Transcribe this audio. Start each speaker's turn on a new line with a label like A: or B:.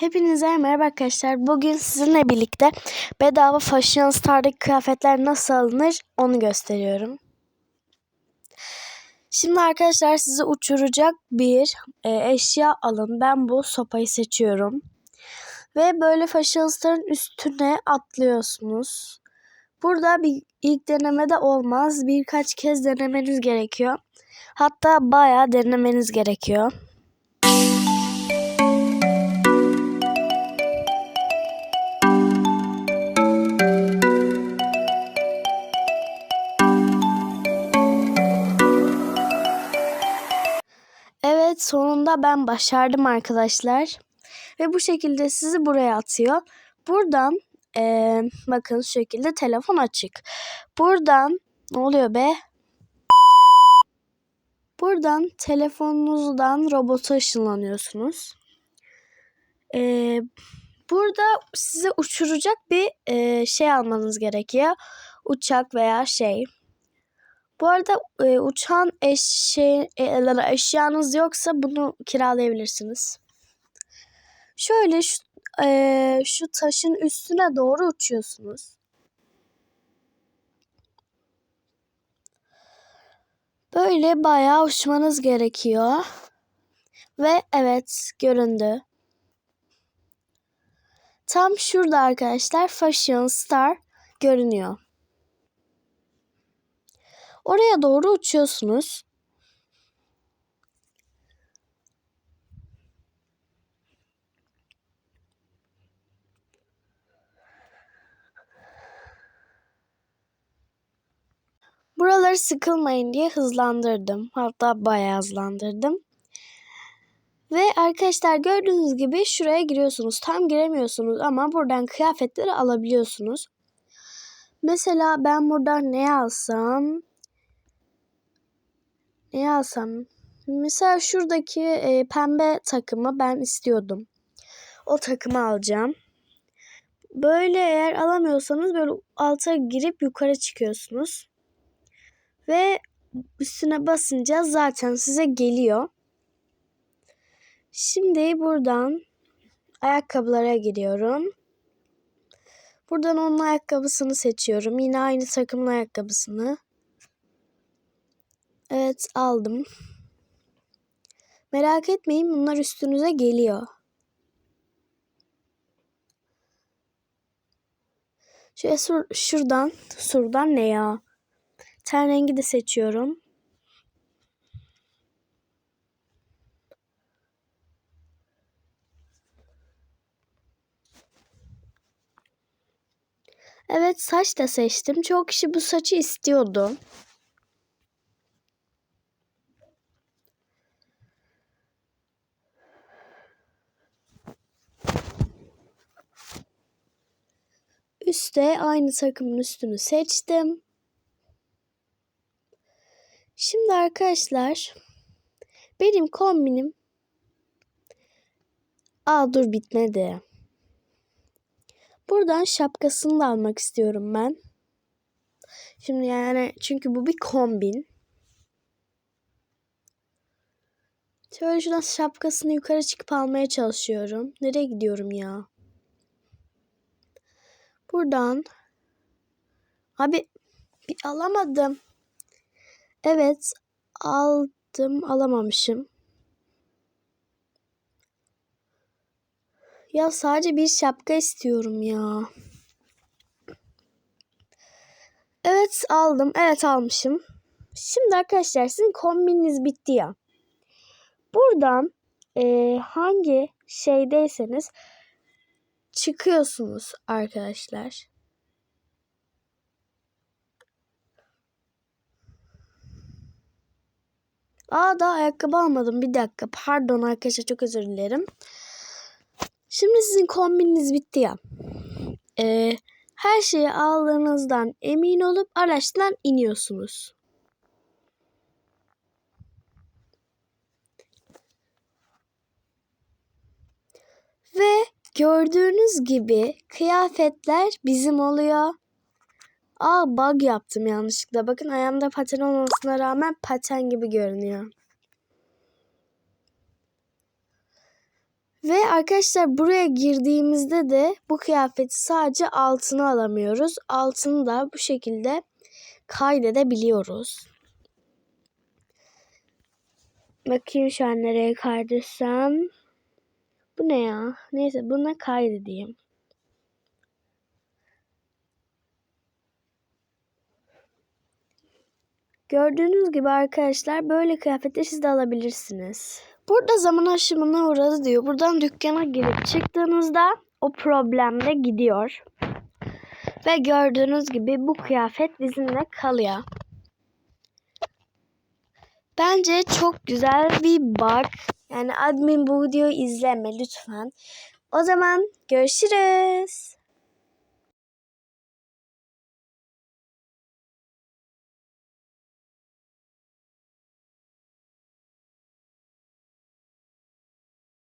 A: Hepinize merhaba arkadaşlar. Bugün sizinle birlikte bedava Fashion Star'daki kıyafetler nasıl alınır onu gösteriyorum. Şimdi arkadaşlar sizi uçuracak bir e, eşya alın. Ben bu sopayı seçiyorum. Ve böyle Fashion Star'ın üstüne atlıyorsunuz. Burada bir ilk denemede olmaz. Birkaç kez denemeniz gerekiyor. Hatta bayağı denemeniz gerekiyor. Sonunda ben başardım arkadaşlar. Ve bu şekilde sizi buraya atıyor. Buradan ee, bakın şu şekilde telefon açık. Buradan ne oluyor be? Buradan telefonunuzdan robota ışınlanıyorsunuz. Ee, burada size uçuracak bir e, şey almanız gerekiyor. Uçak veya şey. Bu arada e, uçan eşe, e, eşyanız yoksa bunu kiralayabilirsiniz. Şöyle şu, e, şu taşın üstüne doğru uçuyorsunuz. Böyle bayağı uçmanız gerekiyor. Ve evet göründü. Tam şurada arkadaşlar Fashion Star görünüyor. Oraya doğru uçuyorsunuz. Buraları sıkılmayın diye hızlandırdım. Hatta bayağı hızlandırdım. Ve arkadaşlar gördüğünüz gibi şuraya giriyorsunuz. Tam giremiyorsunuz ama buradan kıyafetleri alabiliyorsunuz. Mesela ben buradan ne alsam? Ne alsam? Mesela şuradaki e, pembe takımı ben istiyordum. O takımı alacağım. Böyle eğer alamıyorsanız böyle alta girip yukarı çıkıyorsunuz. Ve üstüne basınca zaten size geliyor. Şimdi buradan ayakkabılara giriyorum. Buradan onun ayakkabısını seçiyorum. Yine aynı takımın ayakkabısını. Evet aldım. Merak etmeyin bunlar üstünüze geliyor. Şöyle sur, şuradan, şuradan ne ya? Ten rengi de seçiyorum. Evet saç da seçtim. Çok kişi bu saçı istiyordu. Üste aynı takımın üstünü seçtim. Şimdi arkadaşlar benim kombinim Aa dur bitmedi. Buradan şapkasını da almak istiyorum ben. Şimdi yani çünkü bu bir kombin. Şöyle şuradan şapkasını yukarı çıkıp almaya çalışıyorum. Nereye gidiyorum ya? Buradan. Abi alamadım. Evet aldım alamamışım. Ya sadece bir şapka istiyorum ya. Evet aldım. Evet almışım. Şimdi arkadaşlar sizin kombininiz bitti ya. Buradan e, hangi şeydeyseniz çıkıyorsunuz arkadaşlar. Aa daha ayakkabı almadım. Bir dakika. Pardon arkadaşlar çok özür dilerim. Şimdi sizin kombininiz bitti ya. Ee, her şeyi aldığınızdan emin olup araçtan iniyorsunuz. Ve gördüğünüz gibi kıyafetler bizim oluyor. Aa bug yaptım yanlışlıkla. Bakın ayağımda paten olmasına rağmen paten gibi görünüyor. Ve arkadaşlar buraya girdiğimizde de bu kıyafeti sadece altını alamıyoruz. Altını da bu şekilde kaydedebiliyoruz. Bakayım şu an nereye kaydırsam. Bu ne ya? Neyse buna kaydedeyim. Gördüğünüz gibi arkadaşlar böyle kıyafetleri siz de alabilirsiniz. Burada zaman aşımına uğradı diyor. Buradan dükkana girip çıktığınızda o problem de gidiyor. Ve gördüğünüz gibi bu kıyafet bizimle kalıyor. Bence çok güzel bir bug. Yani admin bu videoyu izleme lütfen. O zaman görüşürüz.